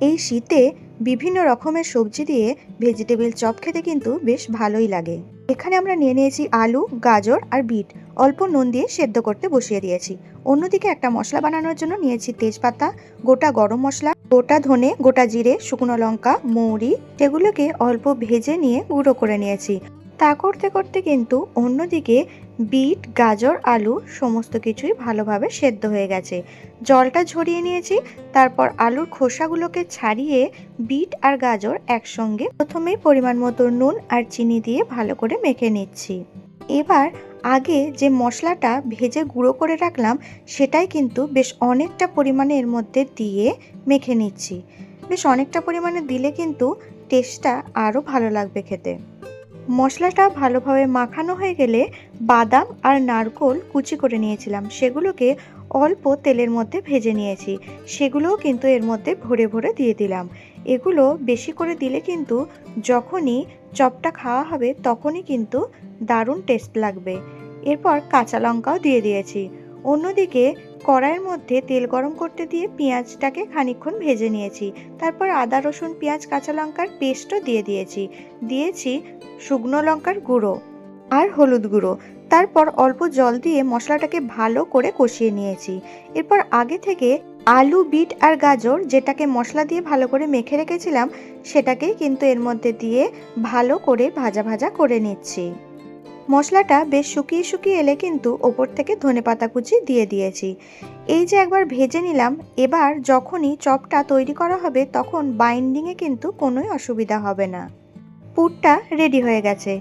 এই শীতে বিভিন্ন রকমের সবজি দিয়ে ভেজিটেবিল চপ খেতে কিন্তু বেশ ভালোই লাগে। এখানে আমরা নিয়ে নিয়েছি আলু, গাজর আর বিট। অল্প নুন দিয়ে সেদ্ধ করতে বসিয়ে দিয়েছি। অন্যদিকে একটা মশলা বানানোর জন্য নিয়েছি তেজপাতা, গোটা গরম মশলা, গোটা ধনে, গোটা জিরে, শুকনো লঙ্কা, মৌরি, সেগুলোকে অল্প ভেজে নিয়ে গুঁড়ো করে নিয়েছি। তা করতে করতে কিন্তু অন্যদিকে বিট, গাজর, আলু সমস্ত কিছুই ভালোভাবে সেদ্ধ হয়ে গেছে। জলটা ঝরিয়ে নিয়েছি, তারপর আলুর খোসাগুলোকে ছাড়িয়ে বিট আর গাজর একসঙ্গে প্রথমেই পরিমাণ মতো নুন আর চিনি দিয়ে ভালো করে মেখে নিচ্ছি। এবার আগে যে মশলাটা ভেজে গুঁড়ো করে রাখলাম, সেটাই কিন্তু বেশ অনেকটা পরিমাণে এর মধ্যে দিয়ে মেখে নিচ্ছি। বেশ অনেকটা পরিমাণে দিলে কিন্তু টেস্টটা আরও ভালো লাগবে খেতে। মশলাটা ভালোভাবে মাখানো হয়ে গেলে বাদাম আর নারকোল কুচি করে নিয়েছিলাম। সেগুলোকে অল্প তেলের মধ্যে ভেজে নিয়েছি। সেগুলোও কিন্তু এর মধ্যে ভরে ভরে দিয়ে দিলাম। এগুলো বেশি করে দিলে কিন্তু যখনই চপটা খাওয়া হবে তখনই কিন্তু দারুণ টেস্ট লাগবে। এরপর কাঁচা লঙ্কাও দিয়ে দিয়েছি। অন্যদিকে কড়াইয়ের মধ্যে তেল গরম করতে দিয়ে পেঁয়াজটাকে খানিকক্ষণ ভেজে নিয়েছি। তারপর আদা, রসুন, পেঁয়াজ, কাঁচা লঙ্কার পেস্টও দিয়ে দিয়েছি। দিয়েছি শুকনো লঙ্কার গুঁড়ো আর হলুদ গুঁড়ো। তারপর অল্প জল দিয়ে মশলাটাকে ভালো করে কষিয়ে নিয়েছি। এরপর আগে থেকে আলু, বিট আর গাজর যেটাকে মশলা দিয়ে ভালো করে মেখে রেখেছিলাম, সেটাকেই কিন্তু এর মধ্যে দিয়ে ভালো করে ভাজা ভাজা করে নিচ্ছি। মশলাটা বেশ শুকিয়ে শুকিয়ে এলে কিন্তু ওপর থেকে ধনেপাতা কুচি দিয়ে দিয়েছি। এই যে একবার ভেজে নিলাম, এবার যখনই চপটা তৈরি করা হবে তখন বাইন্ডিংয়ে কিন্তু কোনোই অসুবিধা হবে না। পুরটা রেডি হয়ে গেছে।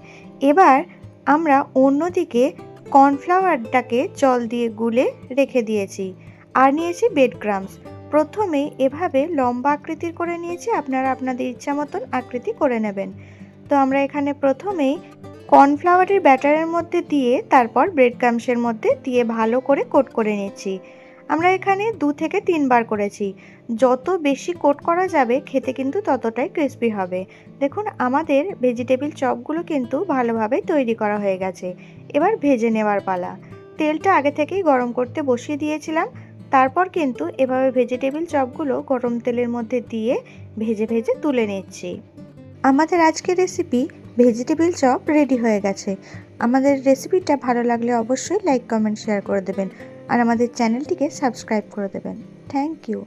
এবার আমরা অন্যদিকে কর্নফ্লাওয়ারটাকে জল দিয়ে গুলে রেখে দিয়েছি আর নিয়েছি বেড ক্রামস প্রথমে এভাবে লম্বা আকৃতির করে নিয়েছি, আপনারা আপনাদের ইচ্ছা মতন আকৃতি করে নেবেন। তো আমরা এখানে প্রথমেই কর্নফ্লাওয়ারের ব্যাটারের মধ্যে দিয়ে, তারপর ব্রেড ক্রামসের মধ্যে দিয়ে ভালো করে কোট করে নিচ্ছি। আমরা এখানে দু থেকে তিনবার করেছি। যত বেশি কোট করা যাবে, খেতে কিন্তু ততটাই ক্রিস্পি হবে। দেখুন, আমাদের ভেজিটেবিল চপগুলো কিন্তু ভালোভাবে তৈরি করা হয়ে গেছে। এবার ভেজে নেওয়ার পালা। তেলটা আগে থেকেই গরম করতে বসিয়ে দিয়েছিলাম। তারপর কিন্তু এভাবে ভেজিটেবিল চপগুলো গরম তেলের মধ্যে দিয়ে ভেজে ভেজে তুলে নিচ্ছি। আমাদের আজকের রেসিপি ভেজিটেবিল চপ রেডি হয়ে গেছে। আমাদের রেসিপিটা ভালো লাগলে অবশ্যই লাইক, কমেন্ট শেয়ার করে দেবেন। আর আমাদের চ্যানেলটিকে সাবস্ক্রাইব করে দেবেন। Thank you.